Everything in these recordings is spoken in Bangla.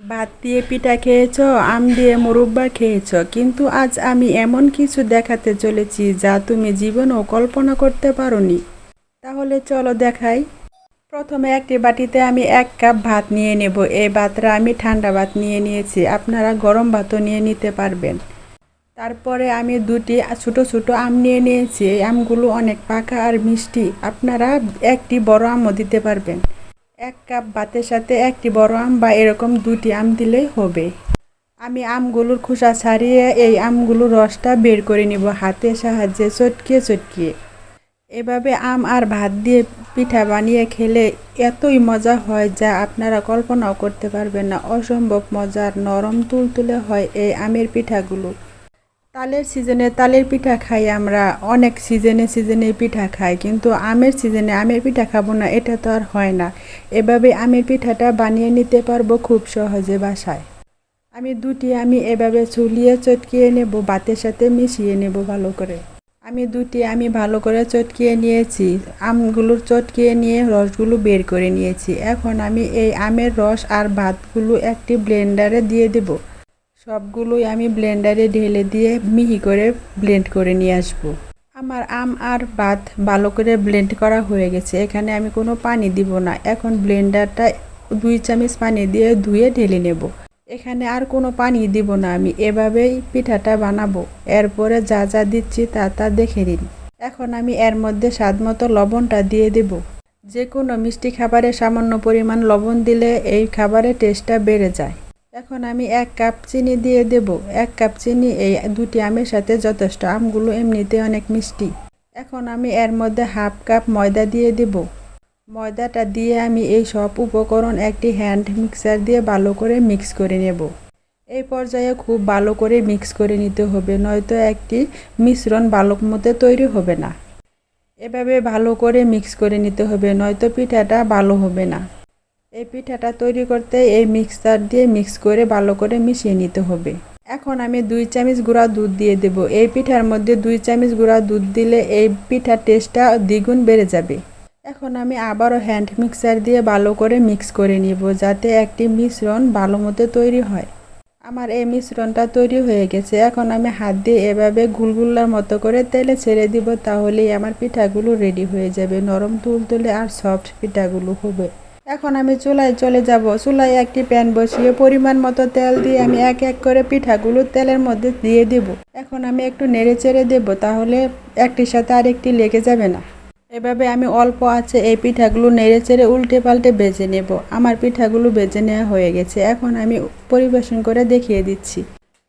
ভাত দিয়ে পিঠা খেয়েছ, আম দিয়ে মুরব্বা খেয়েছ, কিন্তু আজ আমি এমন কিছু দেখাতে চলেছি যা তুমি জীবনেও কল্পনা করতে পারোনি। তাহলে চলো দেখাই। প্রথমে একটি বাটিতে আমি এক কাপ ভাত নিয়ে নেব। এই ভাতটা আমি ঠান্ডা ভাত নিয়ে নিয়েছি, আপনারা গরম ভাতও নিয়ে নিতে পারবেন। তারপরে আমি দুটি ছোটো ছোটো আম নিয়ে নিয়েছি। এই আমগুলো অনেক পাকা আর মিষ্টি, আপনারা একটি বড় আমও দিতে পারবেন। এক কাপ ভাতের সাথে একটি বড় আম বা এরকম দুটি আম দিলেই হবে। আমি আমগুলোর খোসা ছাড়িয়ে এই আমগুলোর রসটা বের করে নিব হাতের সাহায্যে চটকিয়ে চটকিয়ে। এভাবে আম আর ভাত দিয়ে পিঠা বানিয়ে খেলে এতই মজা হয় যা আপনারা কল্পনাও করতে পারবেন না। অসম্ভব মজার নরম তুলতুলে হয় এই আমের পিঠাগুলো। তালের সিজনে তালের পিঠা খাই আমরা, অনেক সিজনে সিজনে পিঠা খাই, কিন্তু আমের সিজনে আমের পিঠা খাব না, এটা তো আর হয় না। এভাবে আমের পিঠাটা বানিয়ে নিতে পারব খুব সহজে বাসায়। আমি দুটি আমি এভাবে চুলিয়ে চটকিয়ে নেব ভাতের সাথে মিশিয়ে নেব ভালো করে। আমি দুটি আমি ভালো করে চটকিয়ে নিয়েছি, আমগুলোর চটকিয়ে নিয়ে রসগুলো বের করে নিয়েছি। এখন আমি এই আমের রস আর ভাতগুলো একটি ব্লেন্ডারে দিয়ে দেবো। সবগুলোই আমি ব্লেন্ডারে ঢেলে দিয়ে মিহি করে ব্লেন্ড করে নিয়ে আসব। আমার আম আর ভাত ভালো করে ব্লেন্ড করা হয়ে গেছে। এখানে আমি কোনো পানি দিব না। এখন ব্লেন্ডারটা দুই চামচ পানি দিয়ে ধুয়ে ঢেলে নেব। এখানে আর কোনো পানি দিব না আমি। এভাবেই পিঠাটা বানাবো। এরপরে যা যা দিচ্ছি তা তা দেখে নিন। এখন আমি এর মধ্যে স্বাদ মতো লবণটা দিয়ে দেব। যে কোনো মিষ্টি খাবারে সামান্য পরিমাণ লবণ দিলে এই খাবারের টেস্টটা বেড়ে যায়। এখন আমি এক কাপ চিনি দিয়ে দেব। এক কাপ চিনি, এই দুটি আমের সাথে যথেষ্ট। আমগুলো এমনিতে অনেক মিষ্টি। এখন আমি এর মধ্যে হাফ কাপ ময়দা দিয়ে দেব। ময়দাটা দিয়ে আমি এই সব উপকরণ একটি হ্যান্ড মিক্সার দিয়ে ভালো করে মিক্স করে নেব। এই পর্যায়ে খুব ভালো করে মিক্স করে নিতে হবে, নয়তো একটি মিশ্রণ ভালো মতো তৈরি হবে না। এভাবে ভালো করে মিক্স করে নিতে হবে, নয়তো পিঠাটা ভালো হবে না। এই পিঠাটা তৈরি করতে এই মিক্সার দিয়ে মিক্স করে ভালো করে মিশিয়ে নিতে হবে। এখন আমি দুই চামচ গুঁড়া দুধ দিয়ে দেব। এই পিঠার মধ্যে দুই চামচ গুঁড়া দুধ দিলে এই পিঠার টেস্টটা দ্বিগুণ বেড়ে যাবে। এখন আমি আবারও হ্যান্ড মিক্সার দিয়ে ভালো করে মিক্স করে নিব যাতে একটি মিশ্রণ ভালো মতো তৈরি হয়। আমার এই মিশ্রণটা তৈরি হয়ে গেছে। এখন আমি হাত দিয়ে এভাবে গুলগুল্লার মতো করে তেলে ছেড়ে দিব, তাহলেই আমার পিঠাগুলো রেডি হয়ে যাবে। নরম তুলতুলে আর সফট পিঠাগুলো হবে। এখন আমি চুলায় চলে যাব। চুলায় একটি প্যান বসিয়ে পরিমাণ মতো তেল দিয়ে আমি এক এক করে পিঠাগুলো তেলের মধ্যে দিয়ে দেব। এখন আমি একটু নেড়ে চেড়ে দেবো, তাহলে একটির সাথে আরেকটি লেগে যাবে না। এভাবে আমি অল্প আছে এই পিঠাগুলো নেড়ে চেড়ে উল্টে পাল্টে বেজে নেব। আমার পিঠাগুলো বেজে নেওয়া হয়ে গেছে। এখন আমি পরিবেশন করে দেখিয়ে দিচ্ছি।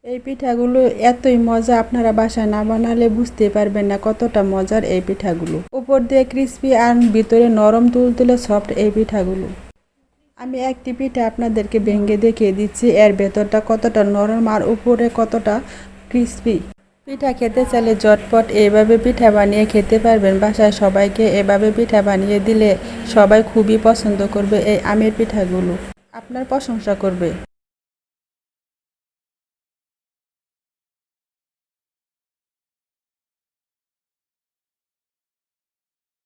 এই পিঠাগুলো এতই মজা আপনারা বাসায় না বানালে বুঝতে পারবেন না কতটা মজার এই পিঠাগুলো। উপর দিয়ে ক্রিস্পি আর ভিতরে নরম তুলতুলে সফট এই পিঠাগুলো। আমি একটি পিঠা আপনাদেরকে ভেঙে দেখিয়ে দিচ্ছি, এর ভেতরটা কতটা নরম আর উপরে কতটা ক্রিস্পি পিঠা খেতে চাইলে জটপট এইভাবে পিঠা বানিয়ে খেতে পারবেন, বাসায় সবাইকে এভাবে পিঠা বানিয়ে দিলে সবাই খুবই পছন্দ করবে এই আমের পিঠাগুলো। আপনার প্রশংসা করবে।